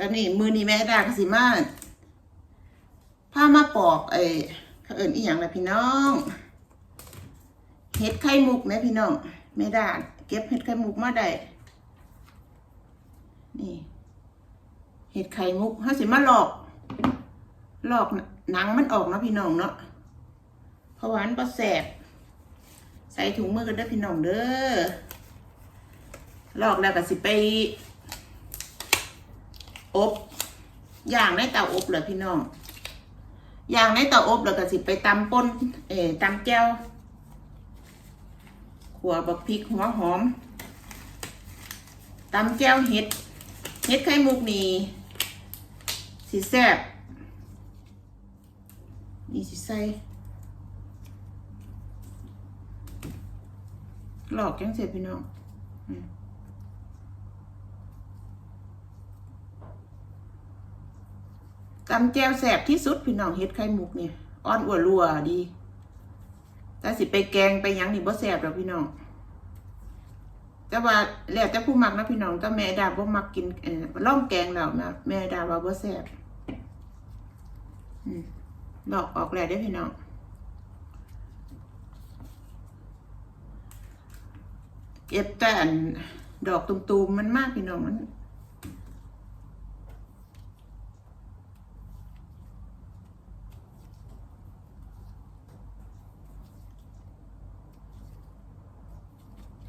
ตอนนี้มือนี้แม่ดากสิมาพามาปอกไอ้เขาเอิญอีหยังละพี่น้องเห็ดไข่มุกแม่พี่น้องแม่ดาเก็บเห็ดไข่มุกมาได้นี่เห็ดไข่มุกเขาสิมาหลอกหลอกหนังมันออกเนาะพี่น้องเนาะเพราะหวามันประแสบใส่ถุงมือกันเด้อพี่น้องเด้อหลอกแล้วก็สิไป อบอย่างในเตาอบเลยพี่น้องอย่างในเตาอบแล้วก็สิไปตำป่นเอ่ตำแก้วขัวบักพริกหัวหอมตำแก้วเห็ด เห็ดไข่มุกนี่สิแซ่บนี่สิใส่หลอกจังเสร็จพี่น้อง ตำแจวแสบที่สุดพี่น้องเฮ็ดไข่มุกเนี่ยอ่อนอัวรัวดีแต่สิไปแกงไปยังนี่บ่แสบหรอกพี่น้องแต่ว่าแล้วแต่ผู้มักนะพี่น้องแต่แม่ดาบ่มักกินเอ่อล่องแกงแล้วนะแม่ดาว่าบ่แสบดอกออกแล้วเด้พี่น้องเก็บแต่อันดอกตุ่มๆมันมากพี่น้องมัน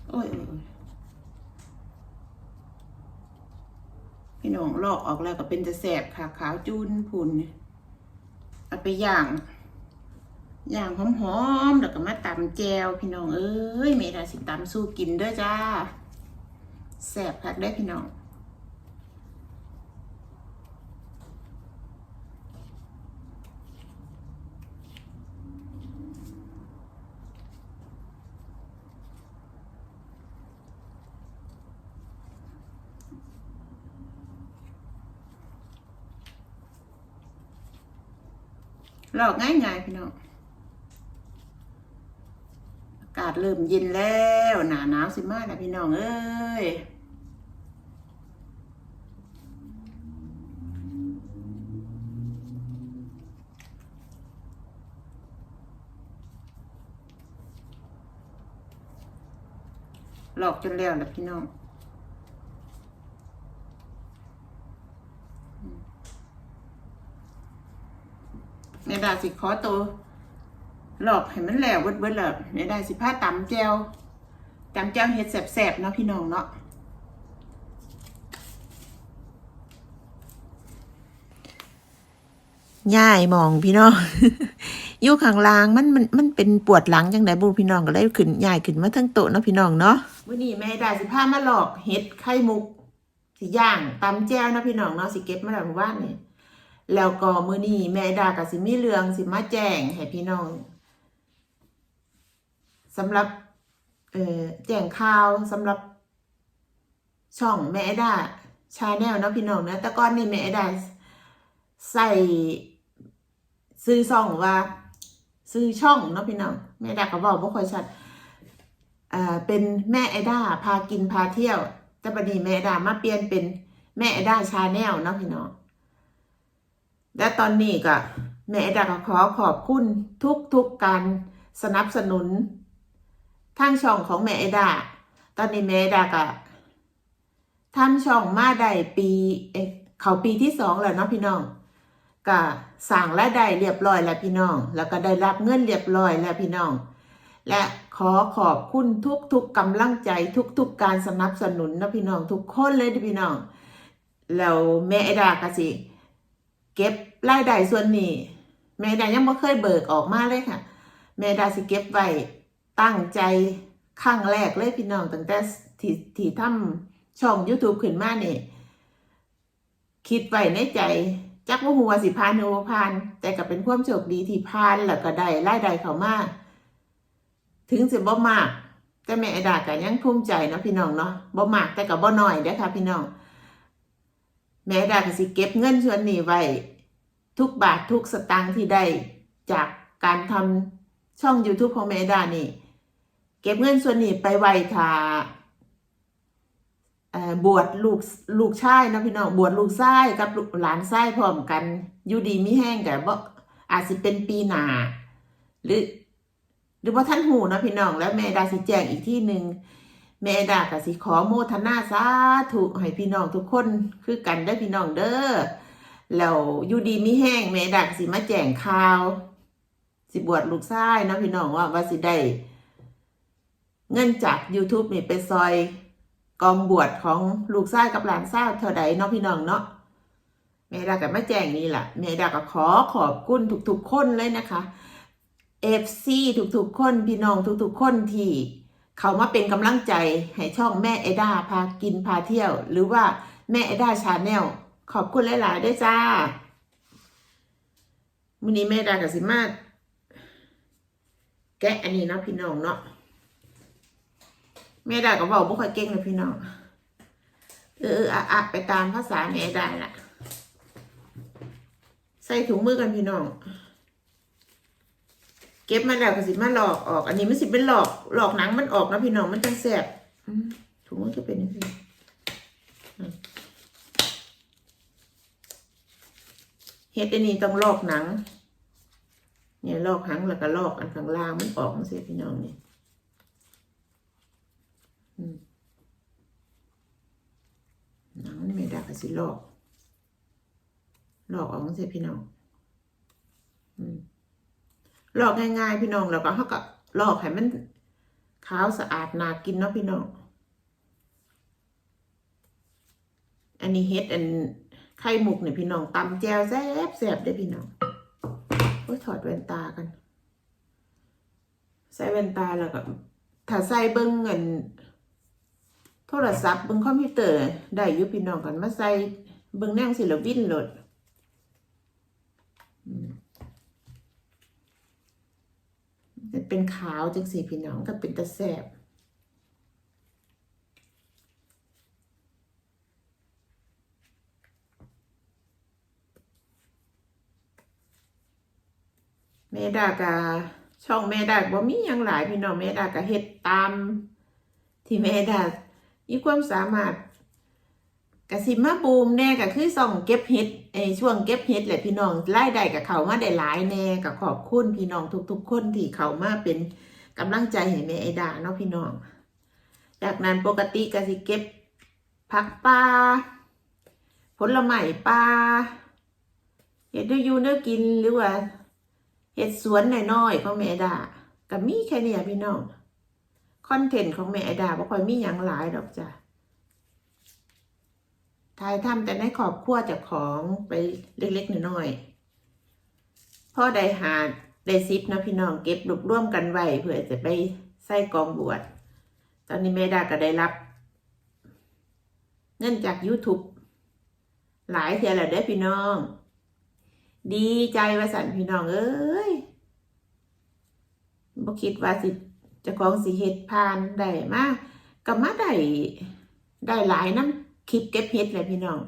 โอ้ยโอ้ยโอ้ยพี่ น้องลอกออกแล้วก็เป็นจะแสบค่ะขาวจุนพุนเอาไปย่างย่างหอมๆแล้วก็มาตำแจวพี่น้องเอ้ยเมดาสิตำสู้กินด้วยจ้าแสบคักได้พี่น้อง หลอกง่ายๆพี่น้องอากาศเริ่มเย็นแล้วหนาหนาวสิมากนะพี่น้องเอ้ยหลอกจนแล้วแหละพี่น้อง แม่ดาสิขอตัวหลอกให้มันแหล้วเบิดเบิดแล้วแม่ดาสิผ้าตำแจวตำแจวเฮ็ดแสบๆเนาะพี่น้องเนาะย่ายมองพี่น้องอยู่ข้างล่างมันมันมันเป็นปวดหลังจังไดบุพี่น้องก็เลยขึ้นย่ายขึ้นมาทั้งโต๊ะเนาะพี่น้องเนาะมื้อนี้แม่ดาสิผ้ามาหลอกเฮ็ดไข่มุกสิย่างตำแจวเนาะพี่น้องเนาะสิเก็บมาแล้วเมื่อวานนี่ แล้วก็มื้อนี้แม่ดาก็สิมีเรื่องสิมาแจ้งให้พี่น้องสำหรับเอ่อแจ้งข่าวสำหรับช่องแม่ดาชาแนลเนาะพี่น้องนะแต่ก่อนนี่แม่ดาใส่ซื้อช่องว่า ซื้อช่องเนาะพี่น้องแม่ดาก็บอกบ่าค่อยชัดอ่าเป็นแม่ไอดาพากินพาเที่ยว แต่บัดนี้แม่ไอดามาเปลี่ยนเป็นแม่ไอดาชาแนลเนาะพี่น้อง และตอนนี้ก็แม่ด้าก็ขอขอบคุณทุกทุกๆการสนับสนุนทางช่องของแม่ดา ตอนนี้แม่ดาก็ทำช่องมาได้ปีเขาปีที่สองแล้วเนาะพี่น้องก็สั่งและได้เรียบร้อยแล้วพี่น้อง แล้วก็ได้รับเงินเรียบร้อยแล้วพี่น้อง และขอขอบคุณทุกๆกำลังใจทุกๆการสนับสนุนนะพี่น้อง ทุกคนเลยนะพี่น้อง แล้วแม่ดาก็สิ เก็บ รายได้ส่วนนี้แม่ดายังไม่เคยเบิกออกมาเลยค่ะ แม่ดาสิเก็บไว้ตั้งใจครั้งแรกเลยพี่น้องตั้งแต่ที่ที่ทำช่อง YouTube ขึ้นมาเนี่ยคิดไว้ในใจจักว่าหัวสิพานหรือบ่พาน แต่ก็เป็นความโชคดีที่พานแล้วก็ได้รายได้เขามาถึงสิบ่มาก แต่แม่ดาก็ยังภูมิใจนะพี่น้องเนาะบ่มากแต่ก็บ่น้อยเด้อค่ะ พี่น้องแม่ดาก็สิเก็บเงินส่วนนี้ไว้ ทุกบาททุกสตางค์ที่ได้จากการทำช่อง YouTube ของแม่ดานี่ เก็บเงินส่วนนี้ไปไว้ทาเอ่อบวชลูกลูกชายนะพี่น้องบวชลูกชายกับหลานชายพร้อมกันอยู่ดีมีแห้งกับบ่อาจสิเป็นปีหนาหรือ หรือว่าท่านหูนะพี่น้องแล้วแม่ดาสิแจ้งอีกที่หนึ่งแม่ดาก็สิขอโมทนาสาธุให้พี่น้องทุกคนคือกันได้พี่น้องเด้อ แล้วอยู่ดีมีแห้งแม่ดาก็สิมาแจ้งข่าว สิบวชลูกชายเนาะพี่น้องว่าว่าสิได้เงินจาก YouTube นี่ไปซอยกองบวชของลูกชายกับหลานสาวเท่าใดเนาะพี่น้องเนาะแม่ดากับมาแจงนี่แหละแม่ดาก็ขอขอบคุณทุกๆคนเลยนะคะเอฟซีทุกๆคนพี่น้องทุกๆคนที่เขามาเป็นกำลังใจให้ช่องแม่เอดาพากินพาเที่ยว หรือว่าแม่เอดาชาแนล ขอบคุณหลาย ๆ ด้วยจ้าวันนี้แม่ดากับสิมาแกะอันนี้นะพี่น้องเนาะแม่ได้ก็บอกบ่ค่อยเก่งเลยพี่น้อง เอออออะอะไปตามภาษาแม่ได้ละใส่ถุงมือกันพี่น้อง เก็บมาแล้วก็สิมาหลอกออก อันนี้มันสิเป็นหลอก หลอกหนังมันออกนะพี่น้องมันจังแสบถุงมือจะเป็นยังไงอืมเฮ็ดอันนี้ต้องลอกหนัง เนี่ยลอกหางแล้วก็ลอกอันข้างล่างมันออกมาเสียพี่น้องนี่หนังนี่ไม่ได้ก็สิลอก ลอกออกมาสิพี่น้องอืมลอกง่ายๆพี่น้องแล้วก็เขาก็ลอกให้มันขาวสะอาดน่ากินเนาะพี่น้อง อันนี้เฮ็ดอัน ไข่หมกเนี่ยพี่น้องตำแจวแซ่บแซ่บได้พี่น้องโอ้ยถอดแว่นตากัน ใส่แว่นตาแล้วก็ถ้าใส่เบิ้งเงินโทรศัพท์เบิ่งคอมพิวเตอร์ ได้ยู่พี่น้องกันมาใส่เบิ่งแนงสิละวินโหลดเป็นขาวจังสีพี่น้องก็เป็นตะแสบแม่ดากะช่องแม่ดากบ่มีหยังหลายพี่น้องแม่ดากะเฮ็ดตาม ที่แม่ดามีความสามารถกะสิมาบูมแน่ก็คือส่องเก็บเห็ดไอช่วงเก็บเห็ดแหละพี่น้องรายได้กับเขามาได้หลายแน่ก็ขอบคุณพี่น้องทุก ๆ คนที่เขามาเป็นกำลังใจให้แม่ไอดาเนาะพี่น้อง จากนั้นปกติก็สิเก็บผักป่าผลไม้ป่าเห็ดด้วยอยูเนื้อกินหรือว่า เห็ดสวนน้อยๆของแม่ดาก็มีแค่เนี้ยพี่น้องคอนเทนต์ของแม่ดาบ่ค่อยมีหยังหลายดอกจ้ะถ่ายทำแต่ในครอบครัวจากของไปเล็กๆน้อยๆพ่อได้หาได้ซิปนะพี่น้องเก็บรวบรวมกันไว้เพื่อจะไปใส่กองบวชตอนนี้แม่ดาก็ได้รับ เงินจาก YouTube หลายเทียแล้วได้อพี่น้อง ดีใจว่าสันพี่น้องเอ้ยบ่คิดว่าสิจะของสีเฮ็ดผ่านได้มากก็มาได้ได้หลายน้ำคลิปเก็บเฮ็ดเลยพี่น้อง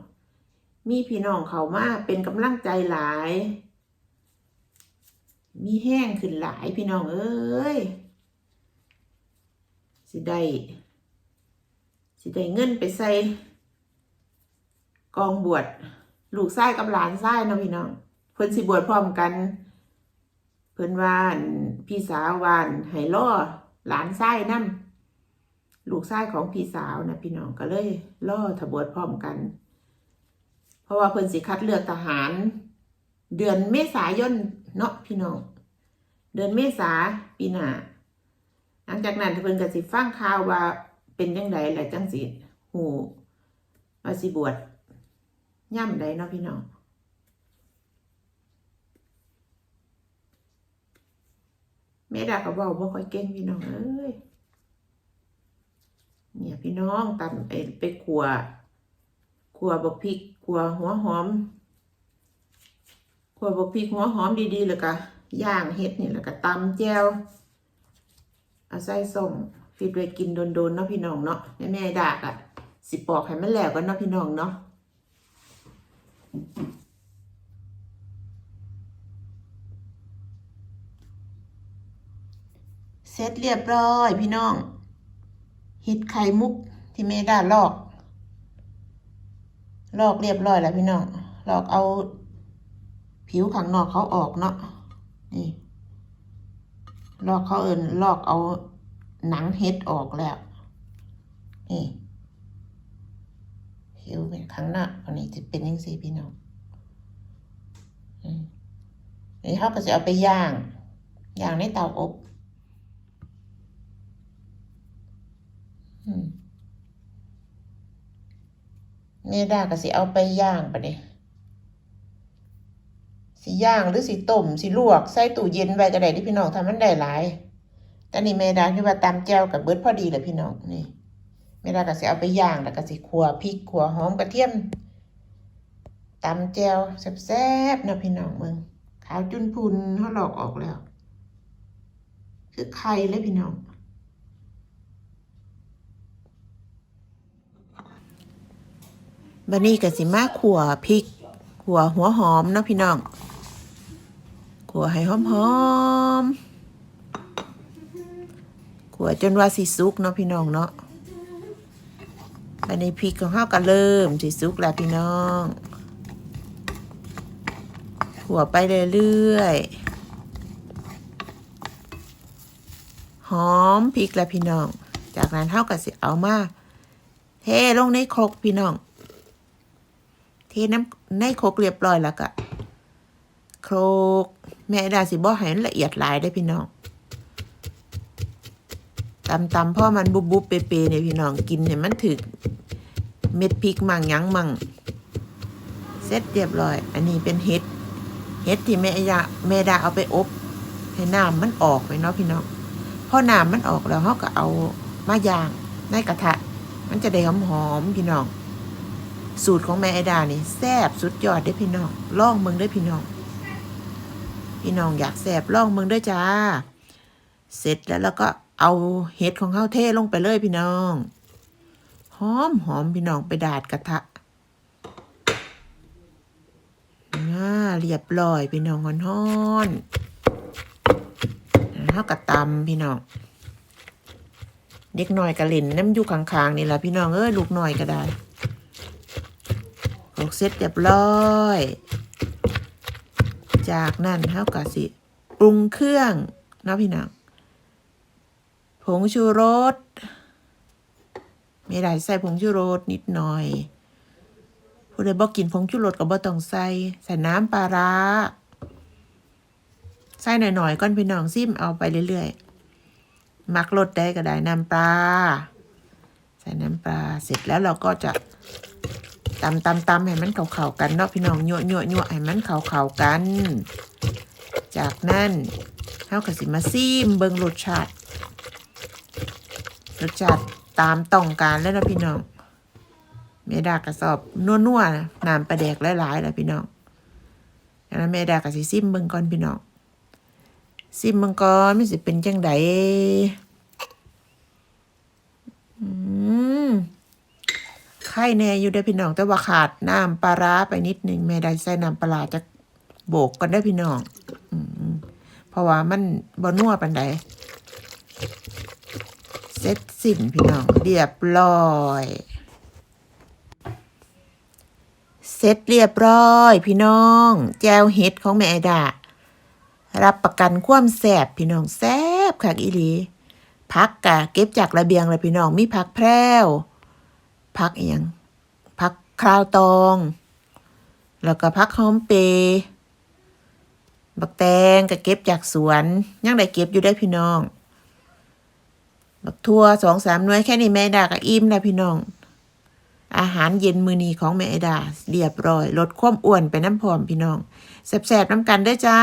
มีพี่น้องเขามาเป็นกำลังใจหลาย มีแห้งขึ้นหลายพี่น้องเอ้ยสิได้สิได้เงินไปใส่กองบวชลูกชายกับหลานชายเนะพี่น้อง พิ่นสิบวชพร้อมกัน เพิ่นว่านพี่สาววานให้ล่อหลานไส้นำลูกไส้ของพี่สาวนะพี่น้องก็เลยล่อทบวชพร้อมกัน เพราะว่าเพิ่นสิคัดเลือกทหาร เดือนเมษายนเนาะพี่น้องเดือนเมษาปีหน้าหลังจากนั้นเพิ่นก็สิฟังข่าวว่าเป็นจังไดแหละจังสิหูว่าสิบวชย่ำใดเนาะพี่น้อง แม่ดาก็บอกว่าค่อยเก่งพี่น้องเอ้ยเนี่ยพี่น้องตำไปไปขัวขัวบกพริกขัวหัวหอมขัวบกพริกหัวหอมดีๆแล้วก็ย่างเฮ็ดนี่แล้วก็ตำแจวเอาใส่ส้มฟิดไว้กินโดนๆเนาะพี่น้องเนาะแม่แม่ดากอะสิปอกให้มันแล้วกันเนาะพี่น้องเนาะ เส ร็จเรียบร้อย พี่น้องเห็ดไข่มุกที่เมด้าลอก ลอกเรียบร้อยแล้วพี่น้องลอกเอาผิวข้างนอกเขาออกเนาะนี่ ลอกเขาเอินลอกเอาหนังเห็ดออกแล้ว นี่ผิวเป็นข้างหน้าอันนี้จะเป็นยังสีพี่น้องอืมนี่เขาก็จะเอาไปย่าง ย่างในเตาอบ อืม เมดาก็สิเอาไปย่างปะเนี่ยสิย่างหรือสิต้มสิลวกใส่ตู้เย็นไว้ก็ได้ที่พี่น้องทำมันได้หลายแต่นี่เมดาคิดว่าตำแจวกับเบิร์ดพอดีเลยพี่น้องนี่เมดาก็สิเอาไปย่างแล้วก็สิขัวพริกขัวหอมกระเทียมตำแจวแซ่บๆนะพี่น้องมึงขาวจุนพุนเขาหลอกออกแล้ว คือไข่เลยพี่น้อง บันนี้ก็สิมาขัวพริกขัวหัวหอมเนาะพี่น้องขัวให้หอมหอมขัวจนว่าสิสุกเนาะพี่น้องเนาะบันนี้พริกของเฮาก็เริ่มสิสุกแล้วพี่น้องขัวไปเรื่อยๆหอมพริกแล้วพี่น้อง จากนั้นเฮาก็สิเอามาเทลงในครกพี่น้อง เทน้ำในโคกเรียบร้อยแล้วก็โครกแม่ดาสิบ่ให้มันละเอียดหลายได้พี่น้องตำตำๆพ่อมันบุบบุบเปเปเนี่ยพี่น้องกินเนี่ยมันถึกเม็ดพริกมั่งยังมั่งเสร็จเรียบร้อย อันนี้เป็นเห็ด เห็ดที่แม่ยาแม่ดาเอาไปอบ ให้น้ำมันออกไปเนาะพี่น้องพอน้ำมันออกแล้วเขาก็เอามาย่างในกระทะ มันจะได้หอมๆพี่น้อง สูตรของแม่ไอดานี่แซบสุดยอดได้พี่น้องล่องเมืองได้พี่น้อง พี่น้องอยากแซบล่องเมืองด้จ้า เสร็จแล้วแล้วก็เอาเห็ดของข้าวเทลงไปเลยพี่น้องหอมหอมพี่น้องไปดาดกระทะน่าเรียบร้อยพี่น้องหอนหอนๆแล้วก็ตำพี่น้องเด็กหน่อยกระเล่นน้ำอยู่ข้างๆนี่แหละพี่น้องเอ้ยลูกหน่อยก็ได้ ออกเสร็จเรียบร้อย จากนั้นเท่ากับสิปรุงเครื่องนาะพี่น้องผงชูรสไม่ได้ใส่ผงชูรสนิดหน่อยผู้ใดบอกกินผงชูรสก็บ่ต้องใส่ใส่น้ำปลาร้าใส่หน่อยๆก่อนพี่น้องซิมเอาไปเรื่อยๆมักรสได้ก็ได้น้ำปลาใส่น้ำปลาเสร็จแล้วเราก็จะ ตำตำตำให้มันเข้าๆกันเนาะพี่น้องยั่วยั่วยั่วให้มันเข้าๆกัน จากนั้นเฮาก็สิมาซิมเบิ่งรสชาติรสชาติตามต้องการแล้วนะพี่น้องแม่ดากระสอบนัวๆนะน้ำปลาแดกหลายๆแล้วพี่น้องดังนั้นแม่ดาก็สิซิมเบิ่งก่อนพี่น้องซิมเบิ่งก่อนมันสิเป็นจังไดอืม ไข่แน่อยู่ได้พี่น้อง แต่ว่าขาดน้ำปลาร้าไปนิดนึงแม่ได้ใส่น้ำปลาร้าจะโบกกันได้พี่น้องอืเพราะว่ามันบนัวปันใดเสร็จสิ้นพี่น้องเรียบร้อยเสร็จเรียบร้อย พี่น้อง แจวเห็ดของแม่ดา รับประกันความแสบพี่น้องแซบคักอีหลีพักกะเก็บจากระเบียงเลยพี่น้องมีผักแพรว พักอหยังพักคราวตอง แล้วก็พักหอมเปรบักแตงก็เก็บจากสวนยังได้เก็บอยู่ได้พี่น้อง บักทั่วสองสามหน่วยแค่นี้แม่ดาก็อิ่มแล้วพี่น้อง อาหารเย็นมือนีของแม่ดาเรียบร้อย ลดความอ้วนไปน้ำพร้อมพี่น้องแซ่บๆน้ำกันด้อจ้า